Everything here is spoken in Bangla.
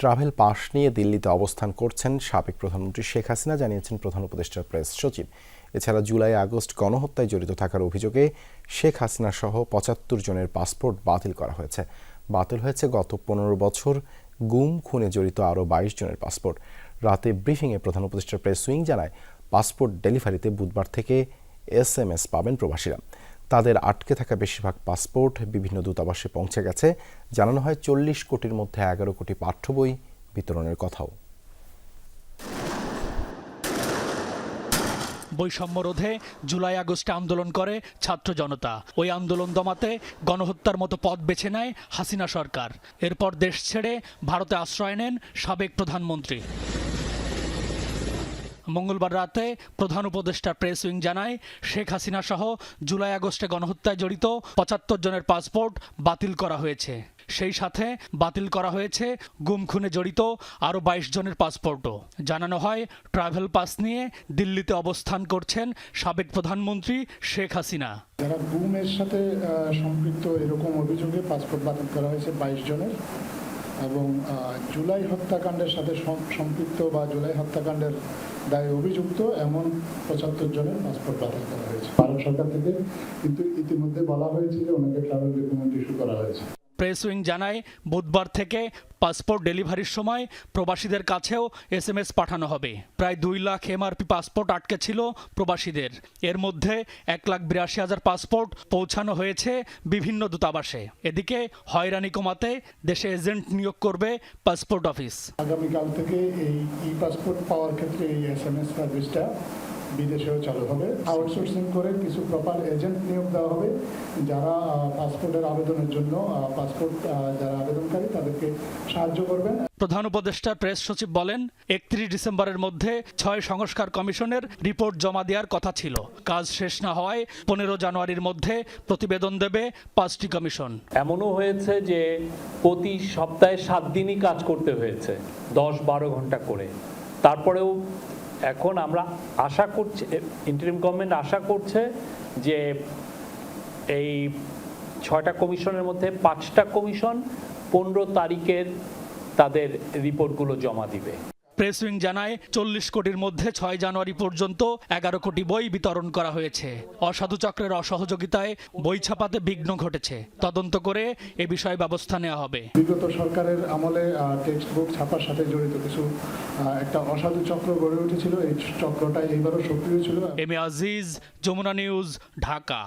ট্রাভেল পাস নিয়ে দিল্লিতে অবস্থান করছেন সাবেক প্রধানমন্ত্রী শেখ হাসিনা, জানিয়েছেন প্রধান উপদেষ্টার প্রেস সচিব। এছাড়া জুলাই আগস্ট গণহত্যায় জড়িত থাকার অভিযোগে শেখ হাসিনা সহ পঁচাত্তর জনের পাসপোর্ট বাতিল করা হয়েছে। বাতিল হয়েছে গত পনেরো বছর, গুম খুনে জড়িত আরও বাইশ জনের পাসপোর্ট। রাতে ব্রিফিংয়ে প্রধান উপদেষ্টার প্রেস সুইং জানায়, পাসপোর্ট ডেলিভারিতে বুধবার থেকে এস এম এস পাবেন প্রবাসীরা। তাদের আটকে থাকা বেশিরভাগ পাসপোর্ট বিভিন্ন দূতাবাসে পৌঁছে গেছে। জানানো হয় চল্লিশ কোটির মধ্যে এগারো কোটি পাঠ্য বই বিতরণের কথাও। বৈষম্য রোধে জুলাই, আগস্টে আন্দোলন করে ছাত্র জনতা। ওই আন্দোলন দমাতে গণহত্যার মতো পথ বেছে নেয় হাসিনা সরকার। এরপর দেশ ছেড়ে ভারতে আশ্রয় নেন সাবেক প্রধানমন্ত্রী। মঙ্গলবার রাতে প্রধান উপদেষ্টা প্রেস উইং জানায়, শেখ হাসিনা সহ জুলাই আগস্টে গণহত্যায় জড়িত পঁচাত্তর জনের পাসপোর্ট বাতিল করা হয়েছে। সেই সাথে বাতিল করা হয়েছে গুম খুনে জড়িত আরও বাইশ জনের পাসপোর্টও। জানানো হয়, ট্রাভেল পাস নিয়ে দিল্লিতে অবস্থান করছেন সাবেক প্রধানমন্ত্রী শেখ হাসিনা। যারা গুমের সাথে সম্পৃক্ত এরকম অভিযোগে পাসপোর্ট বাতিল করা হয়েছে বাইশ জনের এবং জুলাই হত্যাকাণ্ডের সাথে সম্পৃক্ত বা জুলাই হত্যাকাণ্ডের দায়ে অভিযুক্ত এমন পঁচাত্তর জনের পাসপোর্ট বাতিল করা হয়েছে। ভারত সরকার থেকে কিন্তু ইতিমধ্যে বলা হয়েছে যে ওনাকে ট্রাভেল ডকুমেন্ট ইস্যু করা হয়েছে। প্রেস উইং জানায়, বুধবার থেকে পাসপোর্ট ডেলিভারির সময় প্রবাসীদের কাছেও এসএমএস পাঠানো হবে। প্রায় দুই লাখ এমআরপি পাসপোর্ট আটকে ছিল প্রবাসীদের। এর মধ্যে এক লাখ বিরাশি হাজার পাসপোর্ট পৌঁছানো হয়েছে বিভিন্ন দূতাবাসে। এদিকে হয়রানি কমাতে দেশে এজেন্ট নিয়োগ করবে পাসপোর্ট অফিস। আগামীকাল থেকে এই ই পাসপোর্ট পাওয়ার ক্ষেত্রে এই এস এম এস সার্ভিসটা বিদেশেও চালু হবে। আউটসোর্সিং করে কিছু প্রপার এজেন্ট নিয়োগ দেওয়া হবে। যারা পাসপোর্টের আবেদনের জন্য পাসপোর্ট যারা আবেদনকারী তাদেরকে সাহায্য করবেন। প্রধান উপদেষ্টা প্রেস সচিব বলেন একত্রিশ ডিসেম্বরের মধ্যে ছয় সংস্কার কমিশনের রিপোর্ট জমা দেওয়ার কথা ছিল। কাজ শেষ না হওয়ায় পনেরো জানুয়ারির মধ্যে প্রতিবেদন দেবে পাঁচটি কমিশন। এমনও হয়েছে যে প্রতি সপ্তাহে সাত দিনই কাজ করতে হয়েছে দশ বারো ঘণ্টা করে। তারপরেও এখন আমরা আশা করছি ইন্টারিম গভর্নমেন্ট আশা করছে যে এই ছয়টা কমিশনের মধ্যে পাঁচটা কমিশন পনেরো তারিখের তাদের রিপোর্টগুলো জমা দিবে। প্রেস উইং জানায় চল্লিশ কোটির মধ্যে ছয় জানুয়ারি পর্যন্ত এগারো কোটি বই বিতরণ করা হয়েছে। অসাধু চক্রের অসহযোগিতায় বই ছাপাতে বিঘ্ন ঘটেছে। তদন্ত করে এ বিষয়ে ব্যবস্থা নেওয়া হবে। বিগত সরকারের আমলে টেক্সট বুক ছাপার সাথে জড়িত কিছু একটা অসাধু চক্র গড়ে উঠেছিল। এই চক্রটা এইবারও সক্রিয় ছিল। M A Aziz Jamuna news Dhaka.